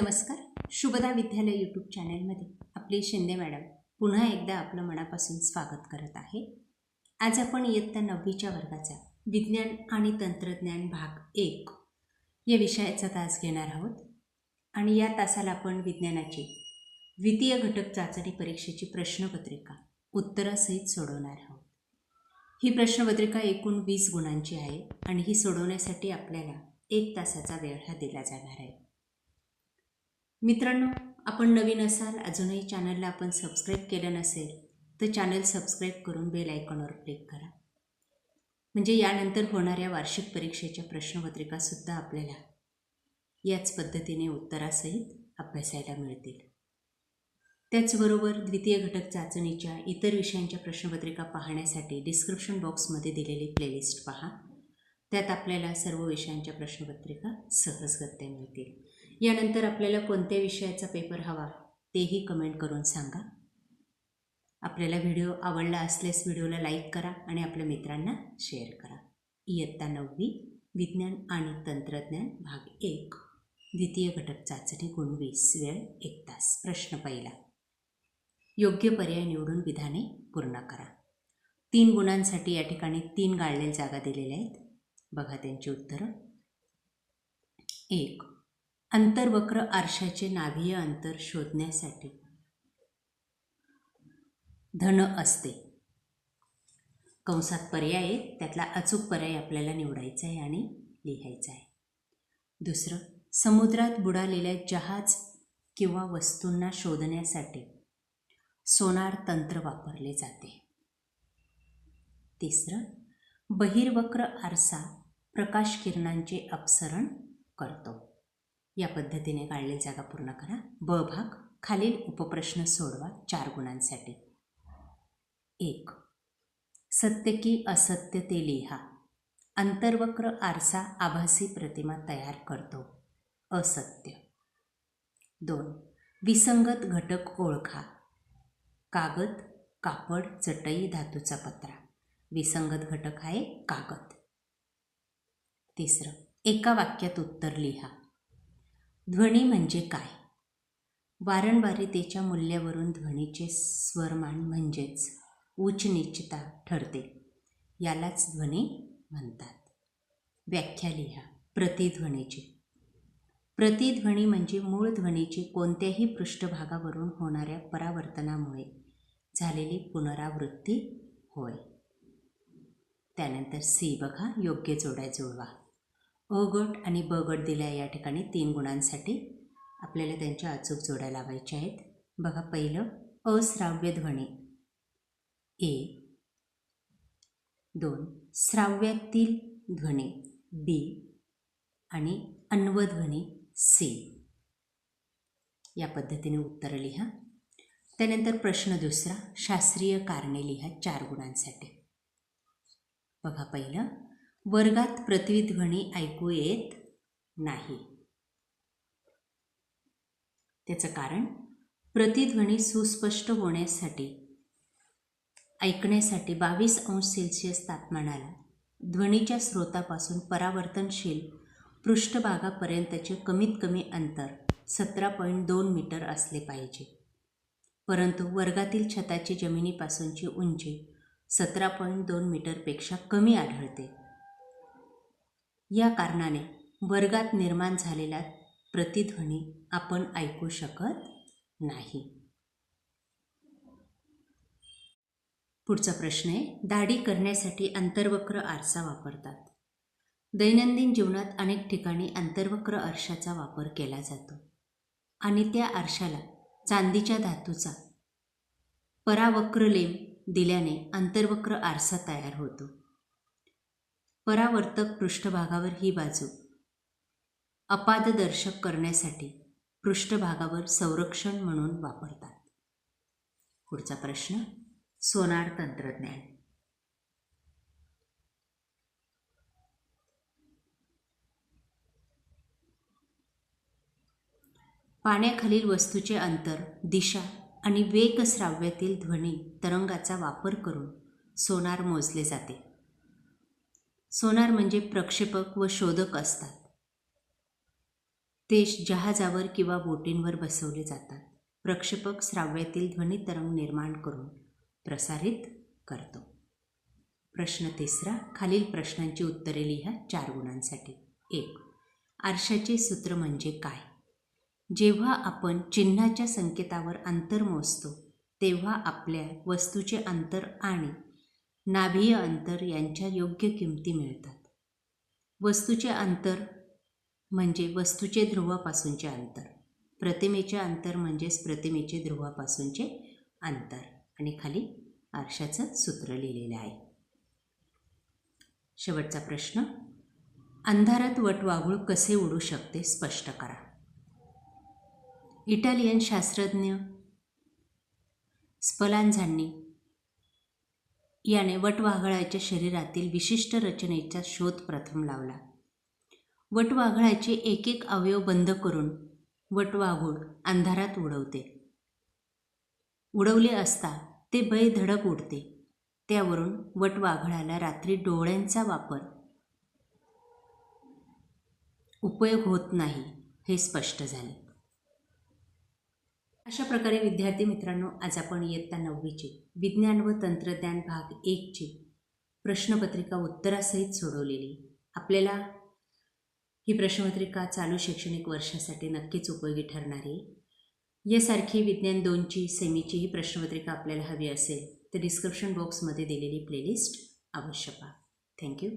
नमस्कार. शुभदा विद्यालय यूट्यूब चॅनलमध्ये आपली शिंदे मॅडम पुन्हा एकदा आपलं मनापासून स्वागत करत आहे. आज आपण इयत्ता नववीच्या वर्गाचा विज्ञान आणि तंत्रज्ञान भाग एक या विषयाचा तास घेणार आहोत. आणि या तासाला आपण विज्ञानाची द्वितीय घटक चाचणी परीक्षेची प्रश्नपत्रिका उत्तरासहित सोडवणार आहोत. ही प्रश्नपत्रिका एकूण वीस गुणांची आहे आणि ही सोडवण्यासाठी आपल्याला एक तासाचा वेळ हा दिला जाणार आहे. मित्रांनो आपण नवीन असाल अजूनही चॅनलला आपण सबस्क्राईब केलं नसेल तर चॅनल सबस्क्राईब करून बेल आयकॉनवर क्लिक करा. म्हणजे यानंतर होणाऱ्या वार्षिक परीक्षेच्या प्रश्नपत्रिकासुद्धा आपल्याला याच पद्धतीने उत्तरासहित अभ्यासायला मिळतील. त्याचबरोबर द्वितीय घटक चाचणीच्या इतर विषयांच्या प्रश्नपत्रिका पाहण्यासाठी डिस्क्रिप्शन बॉक्समध्ये दिलेली प्लेलिस्ट पहा. त्यात आपल्याला सर्व विषयांच्या प्रश्नपत्रिका सहजगत्या मिळतील. यानंतर आपल्याला कोणत्या विषयाचा पेपर हवा तेही कमेंट करून सांगा. आपल्याला व्हिडिओ आवडला असल्यास व्हिडिओला लाईक करा आणि आपल्या मित्रांना शेअर करा. इयत्ता नववी विज्ञान आणि तंत्रज्ञान भाग एक. द्वितीय घटक चाचणी गुण वीस वेळ एक तास. प्रश्न पहिला. योग्य पर्याय निवडून विधाने पूर्ण करा. तीन गुणांसाठी या ठिकाणी तीन गाळलेल्या जागा दिलेल्या आहेत. बघा त्यांची उत्तरं. एक अंतर्वक्र आरशाचे नाभीय अंतर शोधण्यासाठी. धन असते. कंसात पर्याय आहेत त्यातला अचूक पर्याय आपल्याला निवडायचा आहे आणि लिहायचा आहे. दुसरं समुद्रात बुडालेल्या जहाज किंवा वस्तूंना शोधण्यासाठी सोनार तंत्र वापरले जाते. तिसरं बहिर्वक्र आरसा प्रकाश किरणांचे अपसरण करतो. या पद्धतीने काढलेली जागा पूर्ण करा. ब भाग खालील उपप्रश्न सोडवा चार गुणांसाठी. एक. सत्य की असत्य ते लिहा. अंतर्वक्र आरसा आभासी प्रतिमा तयार करतो. असत्य. दोन. विसंगत घटक ओळखा. कागद कापड चटई धातूचा पत्रा. विसंगत घटक आहे कागद. तिसरं. एका वाक्यात उत्तर लिहा. ध्वनी म्हणजे काय? वारंवारितेच्या मूल्यावरून ध्वनीचे स्वरमान म्हणजेच उच्च ठरते. यालाच ध्वनी म्हणतात. व्याख्या लिहा. प्रतिध्वनीची. प्रतिध्वनी म्हणजे मूळ ध्वनीची कोणत्याही पृष्ठभागावरून होणाऱ्या परावर्तनामुळे झालेली पुनरावृत्ती होय. त्यानंतर सी बघा योग्य जोड्या जुळवा. अ गट आणि ब गट दिल्या या ठिकाणी तीन गुणांसाठी आपल्याला त्यांच्या अचूक जोड्या लावायच्या आहेत. बघा पहिलं अश्राव्य ध्वनी. ए. दोन श्राव्यातील ध्वनी. बी. आणि अन्वध्वनी सी. या पद्धतीने उत्तरं लिहा. त्यानंतर प्रश्न दुसरा शास्त्रीय कारणे लिहा चार गुणांसाठी. बघा पहिलं वर्गात प्रतिध्वनी ऐकू येत नाही. त्याचं कारण प्रतिध्वनी सुस्पष्ट होण्यासाठी ऐकण्यासाठी बावीस अंश सेल्सिअस तापमानाला ध्वनीच्या स्रोतापासून परावर्तनशील पृष्ठभागापर्यंतचे कमीत कमी अंतर सतरा पॉईंट दोन मीटर असले पाहिजे. परंतु वर्गातील छताची जमिनीपासूनची उंची सतरा पॉईंट दोन मीटरपेक्षा कमी आढळते. या कारणाने वर्गात निर्माण झालेला प्रतिध्वनी आपण ऐकू शकत नाही. पुढचा प्रश्न आहे दाढी करण्यासाठी अंतर्वक्र आरसा वापरतात. दैनंदिन जीवनात अनेक ठिकाणी अंतर्वक्र आरशाचा वापर केला जातो आणि त्या आरशाला चांदीच्या धातूचा परावक्र लेम दिल्याने अंतर्वक्र आरसा तयार होतो. परावर्तक पृष्ठभागावर ही बाजू. अपाददर्शक करण्यासाठी पृष्ठभागावर संरक्षण म्हणून वापरतात. पुढचा प्रश्न सोनार तंत्रज्ञान. पाण्याखालील वस्तूचे अंतर दिशा आणि वेगश्राव्यातील ध्वनी तरंगाचा वापर करून सोनार मोजले जाते. सोनार म्हणजे प्रक्षेपक व शोधक असतात. ते जहाजावर किंवा बोटींवर बसवले जातात. प्रक्षेपक श्राव्यातील ध्वनी तरंग निर्माण करून प्रसारित करतो. प्रश्न तिसरा खालील प्रश्नांची उत्तरे लिहा चार गुणांसाठी. एक आरशाचे सूत्र म्हणजे काय? जेव्हा आपण चिन्हाच्या संकेतावर अंतर मोजतो तेव्हा आपल्या वस्तूचे अंतर आणि नाभीय अंतर यांच्या योग्य किमती मिळतात. वस्तूचे अंतर म्हणजे वस्तूचे ध्रुवापासूनचे अंतर. प्रतिमेचे अंतर म्हणजेच प्रतिमेचे ध्रुवापासूनचे अंतर. आणि खाली आरशाचं सूत्र लिहिलेलं आहे. शेवटचा प्रश्न. अंधारात वटवाघूळ कसे उडू शकते स्पष्ट करा. इटालियन शास्त्रज्ञ स्पलांझांनी याने वटवाघळाच्या शरीरातील विशिष्ट रचनेचा शोध प्रथम लावला. वटवाघळाचे एक एक अवयव बंद करून वटवाघूळ अंधारात उडवते. उडवले असता ते भय धडक उडते. त्यावरून वटवाघळाला रात्री डोळ्यांचा वापर उपयोग होत नाही हे स्पष्ट झाले. अशा प्रकारे विद्यार्थी मित्रांनो आज आपण इयत्ता नववीची विज्ञान व तंत्रज्ञान भाग एकची प्रश्नपत्रिका उत्तरासहित सोडवलेली. आपल्याला ही प्रश्नपत्रिका चालू शैक्षणिक वर्षासाठी नक्कीच उपयोगी ठरणार. आहे यासारखी विज्ञान दोनची सेमीची ही प्रश्नपत्रिका आपल्याला हवी असेल तर डिस्क्रिप्शन बॉक्समध्ये दिलेली प्लेलिस्ट अवश्य पहा. थँक्यू